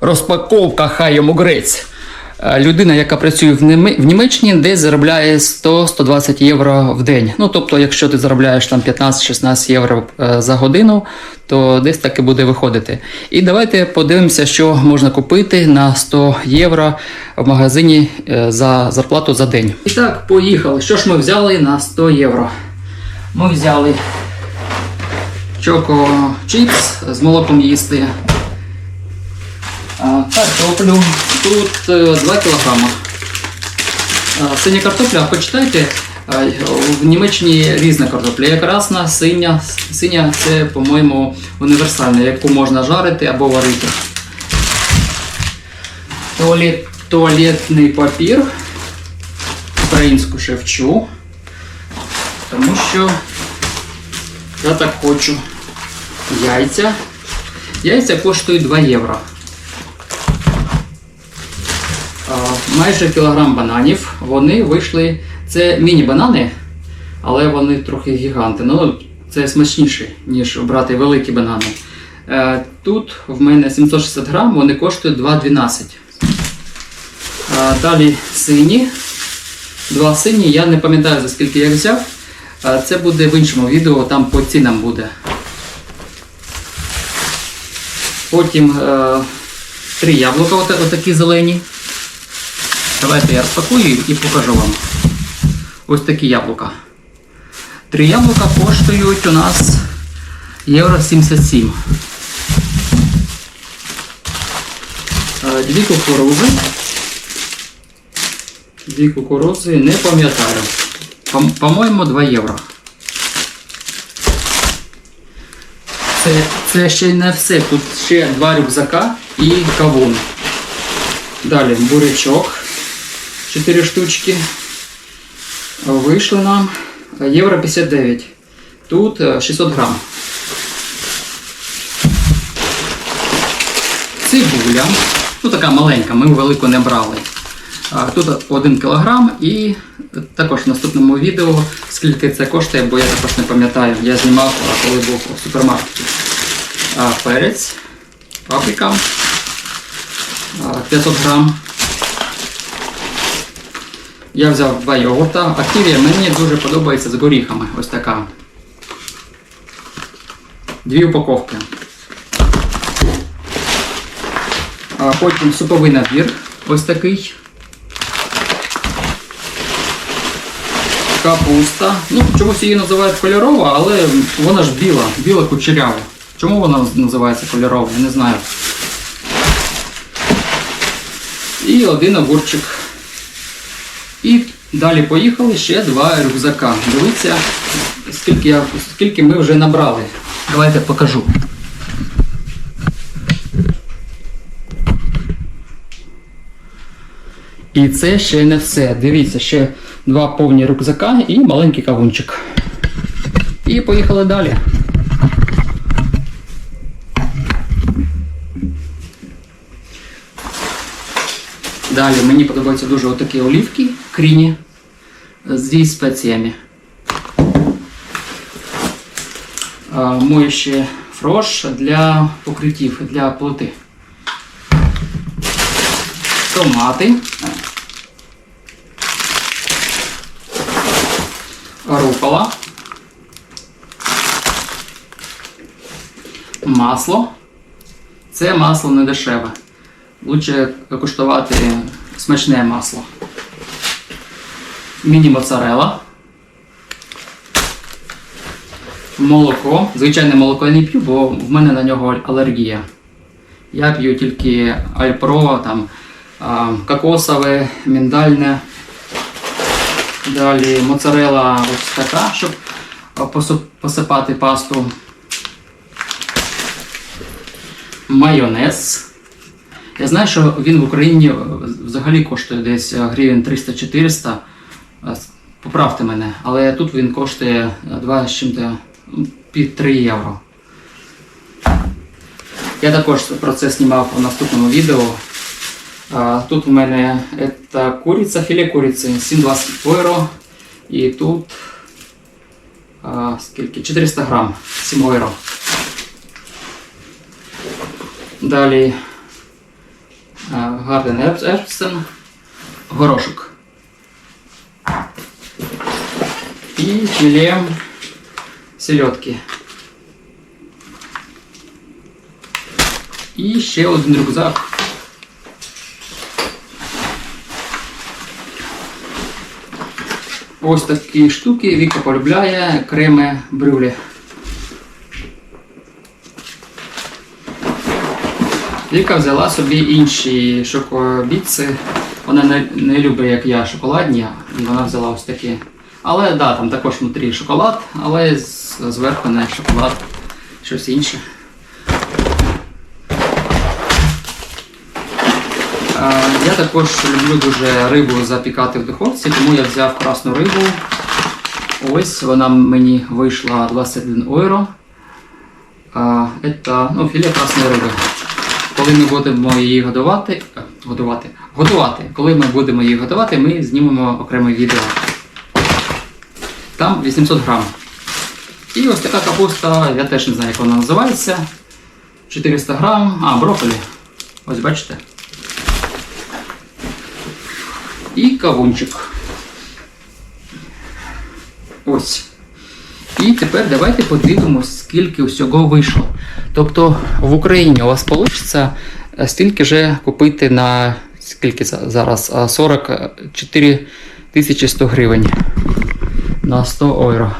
Розпаковка хай йому грець. Е, Людина, яка працює в, Німеччині, десь заробляє 100-120 євро в день. Ну, тобто, якщо ти заробляєш там 15-16 євро е, за годину, то десь так і буде виходити. І давайте подивимося, що можна купити на 100 євро в магазині е, за зарплату за день. І так, поїхали. Що ж ми взяли на 100 євро? Ми взяли чоко чіпс з молоком їсти. Картоплю. Тут е, 2 кілограма. Синя картопля, почитайте, в Німеччині різна картопля. Є красна, синя. Синя це, по-моєму, універсальна, яку можна жарити або варити. Туалет, туалетний папір. Українську ще вчу. Тому що я так хочу. Яйця. Яйця коштують 2 євро. А, майже кілограм бананів. Вони вийшли. Це міні-банани, але вони трохи гіганти. Ну, це смачніше, ніж брати великі банани. Е, Тут в мене 760 грам, вони коштують 2,12. А, Далі сині. Два сині. Я не пам'ятаю за скільки я взяв. Це буде в іншому відео, там по цінам буде. Потім е, три яблука, от, отакі зелені. Давайте я розпакую і покажу вам. Ось такі яблука. Три яблука коштують у нас євро 77. Е, Дві кукурузи. Дві кукурузи, не пам'ятаю. По- По-моєму, 2 євро. Це, це ще не все. Тут ще два рюкзака і кавун. Далі бурячок. 4 штучки. Вийшло нам євро 59. Тут е, 600 грам. Цибуля. Ну така маленька, ми велику не брали. Тут 1 кілограм і також в наступному відео, скільки це коштує, бо я також не пам'ятаю. Я знімав, коли був у супермаркеті. Перець, паприка, 500 грам. Я взяв два йогурта. Активія мені дуже подобається з горіхами. Ось така. Дві упаковки. А потім суповий набір. Ось такий. Капуста. Ну, чомусь її називають кольорова, але вона ж біла, біла кучерява. Чому вона називається кольорова? Я не знаю. І один огурчик. І далі поїхали ще два рюкзака. Дивіться, скільки, я, скільки ми вже набрали. Давайте покажу. І це ще не все. Дивіться, ще два повні рюкзака і маленький кавунчик. І поїхали далі. Далі мені подобаються дуже отакі олівки кріні зі спеціями. Моючий фрош для покриттів, для плити. Томати. Рукола. Масло. Це масло не дешеве. Лучше куштувати смачне масло. Міні-моцарела. Молоко. Звичайне молоко я не п'ю, бо в мене на нього алергія. Я п'ю тільки Альпро, там, кокосове, міндальне. Далі моцарела ось така, щоб посипати пасту. Майонез. Я знаю, що він в Україні е, взагалі коштує десь е, гривень 300-400. Е, Поправте мене, але тут він коштує е, 2 з чим-то ну, під 3 євро. Я також про це знімав у наступному відео. Тут у мене це куриця, філе куриці 7,20 євро. І тут скільки? 400 грам 7 євро. Далі Гарден Епсен, горошок. І філе селедки. І ще один рюкзак. Ось такі штуки Віка полюбляє креми брюлі. Віка взяла собі інші шокобітси. Вона не, не любить, як я, шоколадні, вона взяла ось такі. Але да, там також внутрі шоколад, але зверху не шоколад, щось інше. Я також люблю дуже рибу запікати в духовці, тому я взяв красну рибу. Ось вона мені вийшла 21 євро. Это, ну, філе красної риби. Коли ми будемо її годувати, е, годувати, готувати, коли ми будемо її готувати, ми знімемо окреме відео. Там 800 грам. І ось така капуста, я теж не знаю, як вона називається. 400 грам. А, брокколі. Ось бачите. І кавунчик. Ось. І тепер давайте подивимось, скільки всього вийшло. Тобто в Україні у вас вийде стільки же купити на скільки зараз? А, 44 100 гривень на 100 євро.